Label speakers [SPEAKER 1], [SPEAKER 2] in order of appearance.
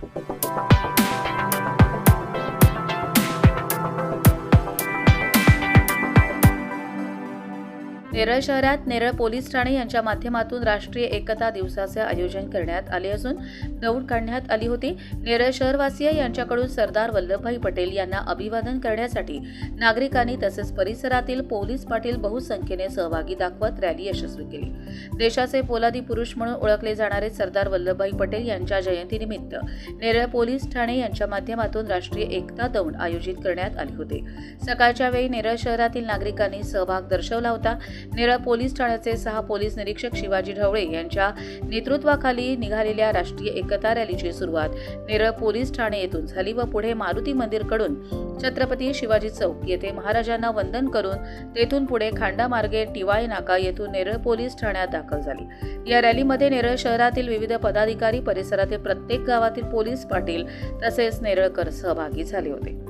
[SPEAKER 1] Thank you. Neral शहरात Neral police Thane यांच्या माध्यमातून राष्ट्रीय एकता दिवसाचे आयोजन करण्यात आले असून दौड काढण्यात आली होती. नेरळ शहरवासीय यांच्याकडून सरदार वल्लभभाई पटेल यांना अभिवादन करण्यासाठी नागरिकांनी तसेच परिसरातील पोलीस पाटील बहुसंख्येने सहभागी दाखवत रॅली यशस्वी केली. देशाचे पोलादी पुरुष म्हणून ओळखले जाणारे सरदार वल्लभभाई पटेल यांच्या जयंतीनिमित्त नेरळ पोलीस ठाणे यांच्या माध्यमातून राष्ट्रीय एकता दौड आयोजित करण्यात आले होते. सकाळच्या वेळी नेरळ शहरातील नागरिकांनी सहभाग दर्शवला होता. नेरळ पोलीस ठाण्याचे सहा पोलीस निरीक्षक शिवाजी ढवळे यांच्या नेतृत्वाखाली निघालेल्या राष्ट्रीय एकता रॅलीची सुरुवात. नेरळ पोलीस ठाणे येथून झाली व पुढे मारुती मंदिरकडून छत्रपती शिवाजी चौक येथे महाराजांना वंदन करून तेथून पुढे खांडा मार्गे टिवाळे नाका येथून नेरळ पोलीस ठाण्यात दाखल झाली. या रॅलीमध्ये नेरळ शहरातील विविध पदाधिकारी परिसरातील प्रत्येक गावातील पोलीस पाटील तसेच नेरळकर सहभागी झाले होते.